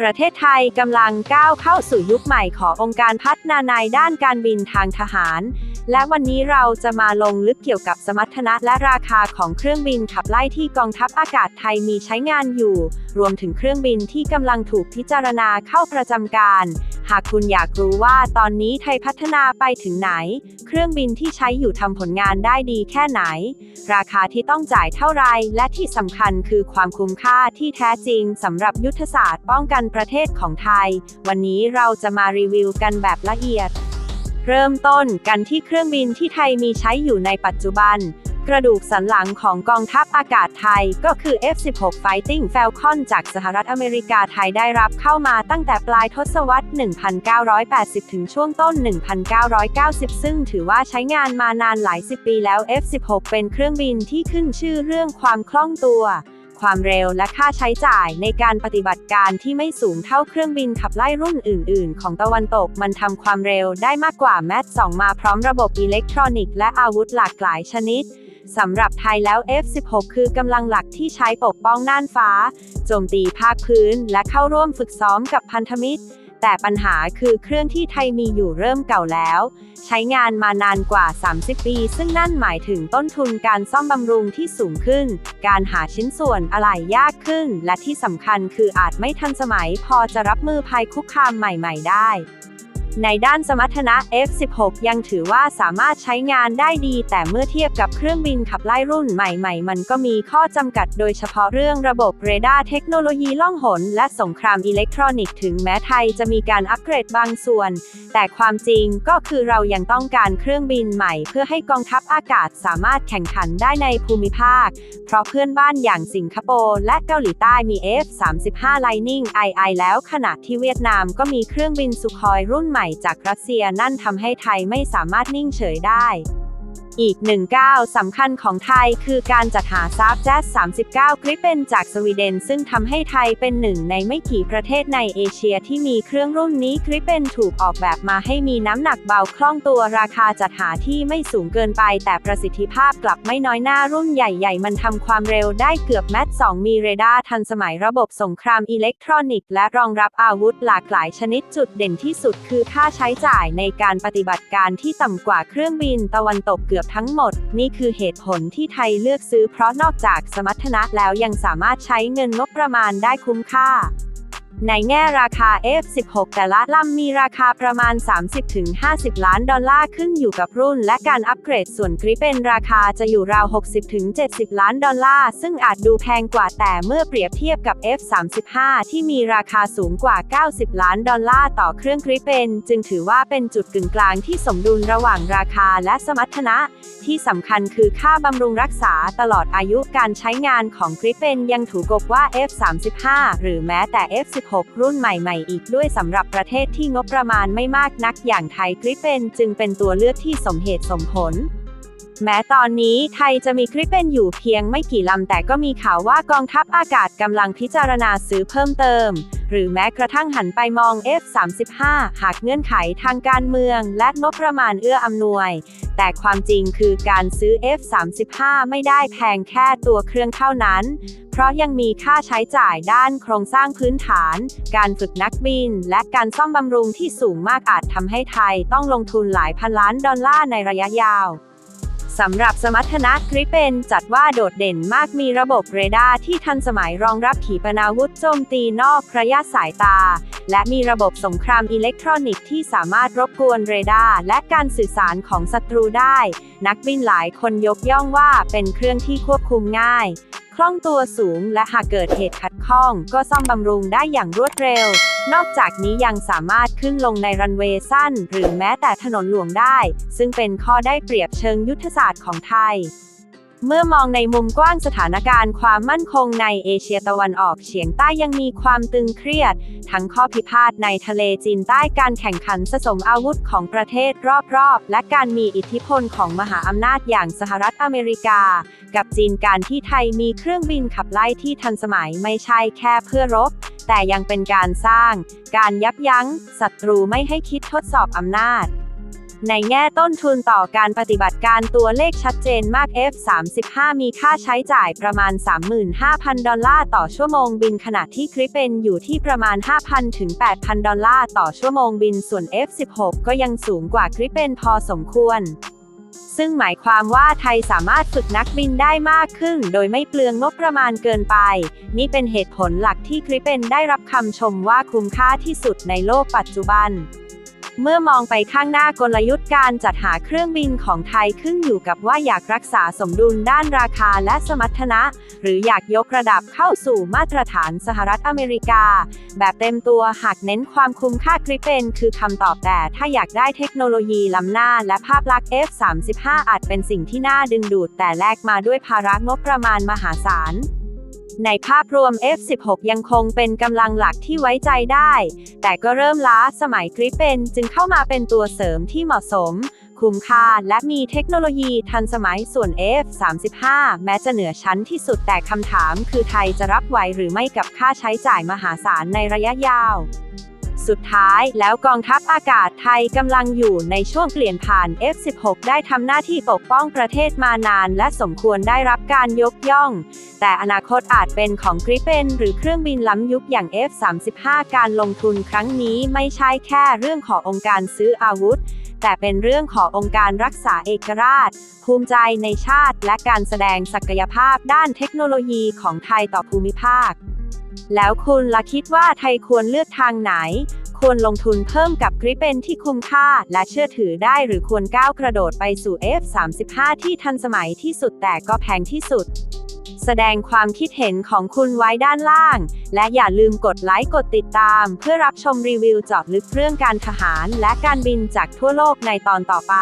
ประเทศไทยกำลังก้าวเข้าสู่ยุคใหม่ขององค์การพัฒนาในด้านการบินทางทหาร และวันนี้เราจะมาลงลึกเกี่ยวกับสมรรถนะและราคาของเครื่องบินขับไล่ที่กองทัพอากาศไทยมีใช้งานอยู่ รวมถึงเครื่องบินที่กำลังถูกพิจารณาเข้าประจำการ หากคุณอยากรู้ว่าตอนนี้ไทยพัฒนาไปถึงไหน เครื่องบินที่ใช้อยู่ทำผลงานได้ดีแค่ไหน ราคาที่ต้องจ่ายเท่าไร และที่สำคัญคือความคุ้มค่าที่แท้จริงสำหรับยุทธศาสตร์ป้องกันประเทศของไทย วันนี้เราจะมารีวิวกันแบบละเอียด เริ่มต้นกันที่เครื่องบินที่ไทยมีใช้อยู่ในปัจจุบัน กระดูกสันหลังของกองทัพอากาศไทยก็คือ F-16 Fighting Falcon จากสหรัฐอเมริกาไทยได้รับเข้ามาตั้งแต่ปลายทศวรรษ 1980 ถึงช่วงต้น 1990 ซึ่งถือว่าใช้งานมานานหลายสิบปีแล้ว F-16 เป็นเครื่องบินที่ขึ้นชื่อเรื่องความคล่องตัว ความเร็วและค่าใช้จ่ายในการปฏิบัติการที่ไม่สูงเท่าเครื่องบินขับไล่รุ่นอื่น ๆ ของตะวันตกมันทำความเร็วได้มากกว่าแมท2มาพร้อมระบบอิเล็กทรอนิกส์และอาวุธหลากหลายชนิด สำหรับไทยแล้ว F16 คือกำลังหลักที่ใช้ปกป้องน่านฟ้า โจมตีภาคพื้น และเข้าร่วมฝึกซ้อมกับพันธมิตร แต่ปัญหาคือเครื่องที่ไทยมีอยู่เริ่มเก่าแล้ว ใช้งานมานานกว่า 30 ปี ซึ่งนั่นหมายถึงต้นทุนการซ่อมบำรุงที่สูงขึ้น การหาชิ้นส่วนอะไหล่ยากขึ้น และที่สำคัญคืออาจไม่ทันสมัยพอจะรับมือภัยคุกคามใหม่ ๆ ได้ ในด้านสมรรถนะ F16 ยังถือว่าสามารถใช้งานได้ดี แต่เมื่อเทียบกับเครื่องบินขับไล่รุ่นใหม่ๆ มันก็มีข้อจำกัดโดยเฉพาะเรื่องระบบเรดาร์เทคโนโลยีล่องหน และสงครามอิเล็กทรอนิกส์ถึงแม้ไทยจะมีการอัปเกรดบางส่วน แต่ความจริงก็คือเรายังต้องการเครื่องบินใหม่ เพื่อให้กองทัพอากาศสามารถแข่งขันได้ในภูมิภาค เพราะเพื่อนบ้านอย่างสิงคโปร์และเกาหลีใต้มี F-35 Lightning II แล้วขณะที่เวียดนามก็มีเครื่องบินสุคอยรุ่นใหม่จากรัสเซียนั่นทำให้ไทยไม่สามารถนิ่งเฉยได้ อีกหนึ่งก้าวสำคัญของไทยคือการจัดหาซาบแจ๊ส39กริปเปนจากสวีเดน ซึ่งทำให้ไทยเป็นหนึ่งในไม่กี่ประเทศในเอเชียที่มีเครื่องรุ่นนี้กริปเปนถูกออกแบบมาให้มีน้ำหนักเบาคล่องตัวราคาจัดหาที่ไม่สูงเกินไป แต่ประสิทธิภาพกลับไม่น้อยหน้ารุ่นใหญ่ๆ มันทำความเร็วได้เกือบแมท2มีเรดาร์ทันสมัยระบบสงครามอิเล็กทรอนิกส์และรองรับอาวุธหลากหลายชนิดจุดเด่นที่สุดคือค่าใช้จ่ายในการปฏิบัติการที่ต่ำกว่าเครื่องบินตะวันตกเกือบทั้งหมด นี่คือเหตุผลที่ไทยเลือกซื้อเพราะนอกจากสมรรถนะแล้วยังสามารถใช้เงินงบประมาณได้คุ้มค่า ในแง่ราคา F16 แต่ละลำมีราคาประมาณ 30-50 ล้านดอลลาร์ขึ้นอยู่กับรุ่นและการอัปเกรดส่วนกริปเป็นราคาจะอยู่ราว 60-70 ล้านดอลลาร์ ซึ่งอาจดูแพงกว่าแต่เมื่อเปรียบเทียบกับ F35 ที่มีราคาสูงกว่า 90 ล้านดอลลาร์ต่อเครื่องกริปเป็น จึงถือว่าเป็นจุดกึ่งกลางที่สมดุลระหว่างราคาและสมรรถนะ ที่สำคัญคือค่าบำรุงรักษาตลอดอายุการใช้งานของกริปเป็นยังถูกกว่า F35 หรือแม้แต่ F16 6 รุ่นใหม่ๆ อีกด้วยสำหรับประเทศที่งบประมาณไม่มากนักอย่างไทยกริปเป็นจึงเป็นตัวเลือกที่สมเหตุสมผล แม้ตอนนี้ไทยจะมีคริปเป็นอยู่เพียงไม่กี่ลำแต่ก็มีข่าวว่ากองทัพอากาศกำลังพิจารณาซื้อเพิ่มเติม หรือแม้กระทั่งหันไปมอง F35 หากเงื่อนไขทางการเมือง และงบประมาณเอื้ออำนวย แต่ความจริงคือการซื้อ F35 ไม่ได้แพงแค่ตัวเครื่องเท่านั้น เพราะยังมีค่าใช้จ่ายด้านโครงสร้างพื้นฐาน การฝึกนักบิน และการซ่อมบำรุงที่สูงมากอาจทำให้ไทยต้องลงทุนหลายพันล้านดอลลาร์ในระยะยาว สำหรับสมรรถนะกริปเปนจัดว่าโดดเด่นมากมีระบบเรดาร์ที่ทันสมัยรองรับขีปนาวุธโจมตีนอกระยะสายตา และมีระบบสงครามอิเล็กทรอนิกส์ที่สามารถรบกวนเรดาร์และการสื่อสารของศัตรูได้ นักบินหลายคนยกย่องว่าเป็นเครื่องที่ควบคุมง่าย คล่องตัวสูงและหากเกิดเหตุขัดข้อง ก็ซ่อมบำรุงได้อย่างรวดเร็ว นอกจากนี้ยังสามารถขึ้นลงในรันเวย์สั้น หรือแม้แต่ถนนหลวงได้ ซึ่งเป็นข้อได้เปรียบเชิงยุทธศาสตร์ของไทย เมื่อมองในมุมกว้างสถานการณ์ความมั่นคงในเอเชียตะวันออกเฉียงใต้ยังมีความตึงเครียด ทั้งข้อพิพาทในทะเลจีนใต้การแข่งขันสะสมอาวุธของประเทศรอบๆ และการมีอิทธิพลของมหาอำนาจอย่างสหรัฐอเมริกา กับจีนการที่ไทยมีเครื่องบินขับไล่ที่ทันสมัยไม่ใช่แค่เพื่อรบ แต่ยังเป็นการสร้าง การยับยั้งศัตรูไม่ให้คิดทดสอบอำนาจ ในแง่ต้นทุนต่อการปฏิบัติการตัวเลขชัดเจนมาก F-35 มีค่าใช้จ่ายประมาณ 35,000 ดอลลาร์ต่อชั่วโมงบินขณะที่คริปเป็นอยู่ที่ประมาณ 5,000 ถึง 8,000 ดอลลาร์ต่อชั่วโมงบินส่วน F-16 ก็ยังสูงกว่าคริปเป็นพอสมควร ซึ่งหมายความว่าไทยสามารถฝึกนักบินได้มากขึ้น โดยไม่เปลืองงบประมาณเกินไป นี่เป็นเหตุผลหลักที่คริเป็นได้รับคำชมว่าคุ้มค่าที่สุดในโลกปัจจุบัน เมื่อมองไปข้างหน้ากลยุทธ์การจัดหาเครื่องบินของไทยขึ้นอยู่กับว่าอยากรักษาสมดุลด้านราคาและสมรรถนะ หรืออยากยกระดับเข้าสู่มาตรฐานสหรัฐอเมริกา แบบเต็มตัวหากเน้นความคุ้มค่ากริปเปนคือคำตอบแต่ถ้าอยากได้เทคโนโลยีล้ำหน้าและภาพลักษณ์ F35 อาจเป็นสิ่งที่น่าดึงดูดแต่แลกมาด้วยภาระงบประมาณมหาศาล ในภาพรวม F16 ยังคงเป็นกำลังหลักที่ไว้ใจได้ แต่ก็เริ่มล้าสมัยกริปเป็นจึงเข้ามาเป็นตัวเสริมที่เหมาะสม คุ้มค่าและมีเทคโนโลยีทันสมัยส่วน F35 แม้จะเหนือชั้นที่สุดแต่คำถามคือไทยจะรับไหวหรือไม่กับค่าใช้จ่ายมหาศาลในระยะยาว สุดท้ายแล้วกองทัพอากาศไทยกำลังอยู่ในช่วงเปลี่ยนผ่าน F16 ได้ทำหน้าที่ปกป้องประเทศมานาน และสมควรได้รับการยกย่อง แต่อนาคตอาจเป็นของกริปเ e นหรือเครื่องบินล้ำยุคอย่าง F35 การลงทุนครั้งนี้ไม่ใช่แค่เรื่องขององค์การซื้ออาวุธแต่เป็นเรื่องขององค์การรักษาเอกราช ภูมิใจในชาติ และการแสดงศักยภาพด้านเทคโนโลยีของไทยต่อภูมิภาค แล้วคุณล่ะคิดว่าไทยควรเลือกทางไหน ควรลงทุนเพิ่มกับกริปเ e นที่คุ้มค่า และเชื่อถือได้หรือควรก้าวกระโดดไปสู่ F35 ที่ทันสมัยที่สุดแต่ก็แพงที่สุด แสดงความคิดเห็นของคุณไว้ด้านล่าง และอย่าลืมกดไลค์กดติดตาม เพื่อรับชมรีวิวเจาะลึกเรื่องการทหาร และการบินจากทั่วโลกในตอนต่อไป